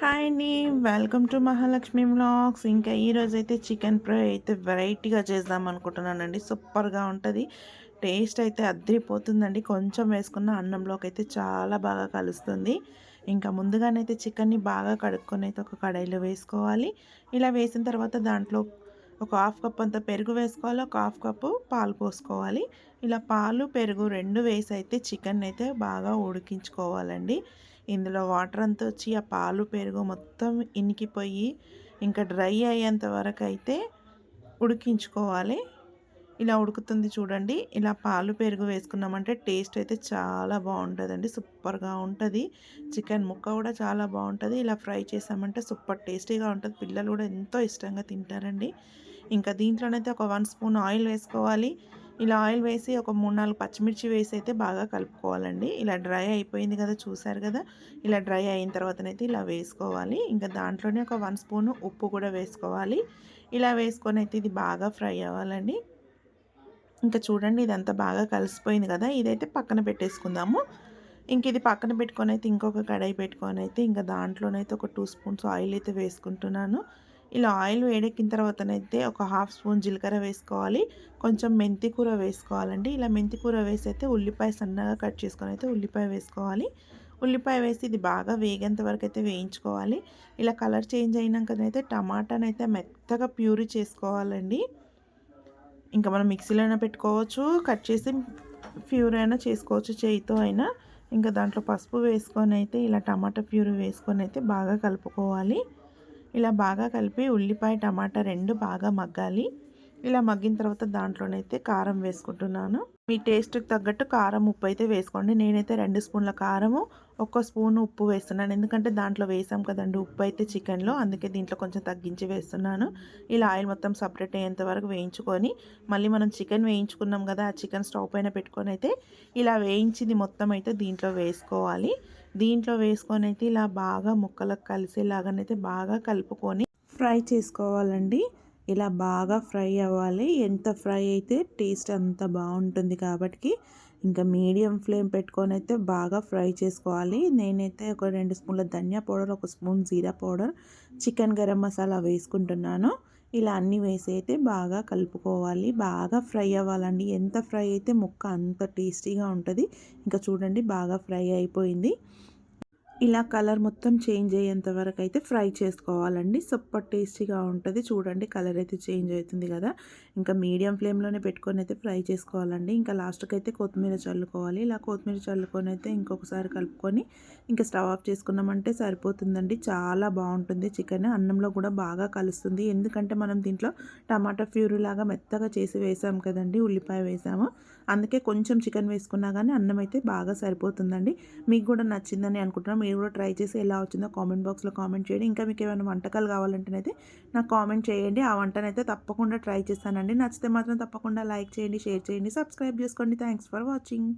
Hi అండి. Welcome to Mahalakshmi vlogs. ఇంకా ఈరోజు అయితే చికెన్ ఫ్రై అయితే వెరైటీగా చేద్దాం అనుకుంటున్నానండి. సూపర్గా ఉంటుంది. టేస్ట్ అయితే అద్దరిపోతుందండి కొంచెం వేసుకున్న అన్నంలోకి అయితే చాలా బాగా కలుస్తుంది. ఇంకా ముందుగానైతే చికెన్ని బాగా కడుక్కొని అయితే ఒక కడాయిలో వేసుకోవాలి. ఇలా వేసిన తర్వాత దాంట్లో ఒక హాఫ్ కప్ అంత పెరుగు వేసుకోవాలి ఒక హాఫ్ కప్పు పాలు పోసుకోవాలి. ఇలా పాలు పెరుగు రెండు వేసి అయితే చికెన్ అయితే బాగా ఉడికించుకోవాలండి. ఇందులో వాటర్ అంతా వచ్చి ఆ పాలు పెరుగు మొత్తం ఇనికిపోయి ఇంకా డ్రై అయ్యేంత వరకు అయితే ఉడికించుకోవాలి. ఇలా ఉడుకుతుంది చూడండి. ఇలా పాలు పెరుగు వేసుకున్నామంటే టేస్ట్ అయితే చాలా బాగుంటుందండి. సూపర్గా ఉంటుంది. చికెన్ ముక్క కూడా చాలా బాగుంటుంది. ఇలా ఫ్రై చేసామంటే సూపర్ టేస్టీగా ఉంటుంది. పిల్లలు కూడా ఎంతో ఇష్టంగా తింటారండి. ఇంకా దీంట్లోనైతే ఒక వన్ స్పూన్ ఆయిల్ వేసుకోవాలి. ఇలా ఆయిల్ వేసి ఒక మూడు నాలుగు పచ్చిమిర్చి వేసి అయితే బాగా కలుపుకోవాలండి. ఇలా డ్రై అయిపోయింది కదా చూసారు కదా. ఇలా డ్రై అయిన తర్వాతనైతే ఇలా వేసుకోవాలి. ఇంకా దాంట్లోనే ఒక వన్ స్పూన్ ఉప్పు కూడా వేసుకోవాలి. ఇలా వేసుకొని అయితే ఇది బాగా ఫ్రై అవ్వాలండి. ఇంకా చూడండి ఇదంతా బాగా కలిసిపోయింది కదా ఇదైతే పక్కన పెట్టేసుకుందాము. ఇంక ఇది పక్కన పెట్టుకొని అయితే ఇంకొక కడాయి పెట్టుకొని అయితే ఇంకా దాంట్లోనైతే ఒక టూ స్పూన్స్ ఆయిల్ అయితే వేసుకుంటున్నాను. ఇలా ఆయిల్ వేడెక్కిన తర్వాతనైతే ఒక హాఫ్ స్పూన్ జీలకర్ర వేసుకోవాలి. కొంచెం మెంతి కూర వేసుకోవాలండి. ఇలా మెంతి కూర వేసి అయితే ఉల్లిపాయ సన్నగా కట్ చేసుకొని అయితే ఉల్లిపాయ వేసుకోవాలి. ఉల్లిపాయ వేసి ఇది బాగా వేగేంత వరకు అయితే వేయించుకోవాలి. ఇలా కలర్ చేంజ్ అయినాకనైతే టమాటానైతే మెత్తగా ప్యూరీ చేసుకోవాలండి. ఇంకా మనం మిక్సీలో పెట్టుకోవచ్చు కట్ చేసి ప్యూర్ అయినా చేసుకోవచ్చు చేయితో అయినా. ఇంకా దాంట్లో పసుపు వేసుకొని అయితే ఇలా టమాటా ప్యూర్ వేసుకొని అయితే బాగా కలుపుకోవాలి. ఇలా బాగా కలిపి ఉల్లిపాయ టమాటా రెండు బాగా మగ్గాలి. ఇలా మగ్గిన తర్వాత దాంట్లోనైతే కారం వేసుకుంటున్నాను. మీ టేస్ట్కి తగ్గట్టు కారం ఉప్పు అయితే వేసుకోండి. నేనైతే రెండు స్పూన్ల కారము ఒక్క స్పూన్ ఉప్పు వేస్తున్నాను. ఎందుకంటే దాంట్లో వేసాం కదండి ఉప్పు అయితే చికెన్లో అందుకే దీంట్లో కొంచెం తగ్గించి వేస్తున్నాను. ఇలా ఆయిల్ మొత్తం సపరేట్ అయ్యేంత వరకు వేయించుకొని మళ్ళీ మనం చికెన్ వేయించుకున్నాం కదా ఆ చికెన్ స్టవ్ పైన పెట్టుకొని అయితే ఇలా వేయించింది మొత్తం అయితే దీంట్లో వేసుకోవాలి. దీంట్లో వేసుకొని అయితే ఇలా బాగా ముక్కలకు కలిసేలాగానైతే బాగా కలుపుకొని ఫ్రై చేసుకోవాలండి. ఇలా బాగా ఫ్రై అవ్వాలి. ఎంత ఫ్రై అయితే టేస్ట్ అంత బాగుంటుంది కాబట్టి ఇంకా మీడియం ఫ్లేమ్ పెట్టుకొని అయితే బాగా ఫ్రై చేసుకోవాలి. నేనైతే ఒక రెండు స్పూన్ల ధనియా పౌడర్ ఒక స్పూన్ జీరా పౌడర్ చికెన్ గరం మసాలా వేసుకుంటున్నాను. ఇలా అన్నీ వేసి అయితే బాగా కలుపుకోవాలి. బాగా ఫ్రై అవ్వాలండి. ఎంత ఫ్రై అయితే ముక్క అంత టేస్టీగా ఉంటుంది. ఇంకా చూడండి బాగా ఫ్రై అయిపోయింది. ఇలా కలర్ మొత్తం చేంజ్ అయ్యేంత వరకు అయితే ఫ్రై చేసుకోవాలండి. సూపర్ టేస్టీగా ఉంటుంది. చూడండి కలర్ అయితే చేంజ్ అవుతుంది కదా. ఇంకా మీడియం ఫ్లేమ్లోనే పెట్టుకొని అయితే ఫ్రై చేసుకోవాలండి. ఇంకా లాస్ట్కి అయితే కొత్తిమీర చల్లుకోవాలి. ఇలా కొత్తిమీర చల్లుకొని అయితే ఇంకొకసారి కలుపుకొని ఇంకా స్టవ్ ఆఫ్ చేసుకున్నామంటే సరిపోతుందండి. చాలా బాగుంటుంది చికెన్. అన్నంలో కూడా బాగా కలుస్తుంది. ఎందుకంటే మనం దీంట్లో టమాటా ఫ్యూరీ లాగా మెత్తగా చేసి వేసాం కదండి ఉల్లిపాయ వేసాము. అందుకే కొంచెం చికెన్ వేసుకున్నా కానీ అన్నం అయితే బాగా సరిపోతుందండి. మీకు కూడా నచ్చిందని అనుకుంటున్నాం. మీరు కూడా ట్రై చేసి ఎలా వచ్చిందో కామెంట్ బాక్స్లో కామెంట్ చేయండి. ఇంకా మీకు ఏమైనా వంటకాలు కావాలంటేనైతే నాకు కామెంట్ చేయండి. ఆ వంటనైతే తప్పకుండా ట్రై చేస్తానండి. నచ్చితే మాత్రం తప్పకుండా లైక్ చేయండి షేర్ చేయండి సబ్స్క్రైబ్ చేసుకోండి. Thanks for watching.